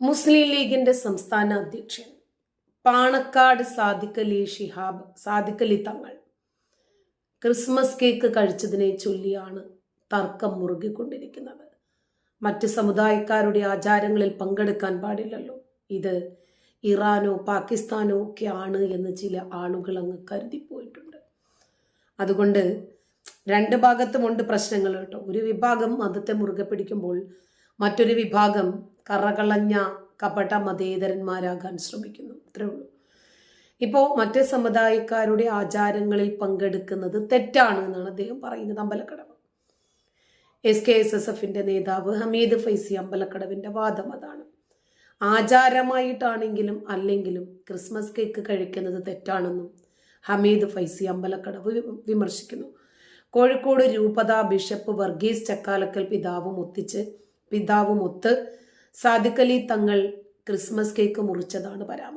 മുസ്ലിം ലീഗിന്റെ സംസ്ഥാന അധ്യക്ഷൻ. പാണക്കാട് സാദിഖലി ഷിഹാബ് സാദിഖലി തങ്ങൾ. ക്രിസ്മസ് കേക്ക് കഴിച്ചതിനെ ചൊല്ലിയാണ് തർക്കം മുറുകിക്കൊണ്ടിരിക്കുന്നത്. മറ്റ് സമുദായക്കാരുടെ ആചാരങ്ങളിൽ പങ്കെടുക്കാൻ പാടില്ലല്ലോ. ഇത് ഇറാനോ പാകിസ്ഥാനോ ഒക്കെ ആണ് എന്ന് ചില ആളുകൾ അങ്ങ് കരുതിപ്പോയിട്ടുണ്ട്. അതുകൊണ്ട് രണ്ട് ഭാഗത്തുമുണ്ട് പ്രശ്നങ്ങൾ കേട്ടോ. ഒരു വിഭാഗം മതത്തെ മുറുകെ പിടിക്കുമ്പോൾ മറ്റൊരു വിഭാഗം കറകളഞ്ഞ കപട മതേതരന്മാരാകാൻ ശ്രമിക്കുന്നു. അത്രേ ഉള്ളൂ. ഇപ്പോൾ മറ്റ് സമുദായക്കാരുടെ ആചാരങ്ങളിൽ പങ്കെടുക്കുന്നത് തെറ്റാണ് എന്നാണ് അദ്ദേഹം പറയുന്നത് Ambalakkadavu. S K S S എഫിന്റെ നേതാവ് ഹമീദ് ഫൈസി അമ്പലക്കടവിന്റെ വാദം അതാണ്. ആചാരമായിട്ടാണെങ്കിലും അല്ലെങ്കിലും ക്രിസ്മസ് കേക്ക് കഴിക്കുന്നത് തെറ്റാണെന്നും ഹമീദ് ഫൈസി അമ്പലക്കടവ് വിമർശിക്കുന്നു. കോഴിക്കോട് രൂപത ബിഷപ്പ് വർഗീസ് ചക്കാലക്കൽ പിതാവും ഒത്തിച്ച് പിതാവും ഒത്ത് സാദിഖലി തങ്ങൾ ക്രിസ്മസ് കേക്ക് മുറിച്ചതാണ് പരാമർശം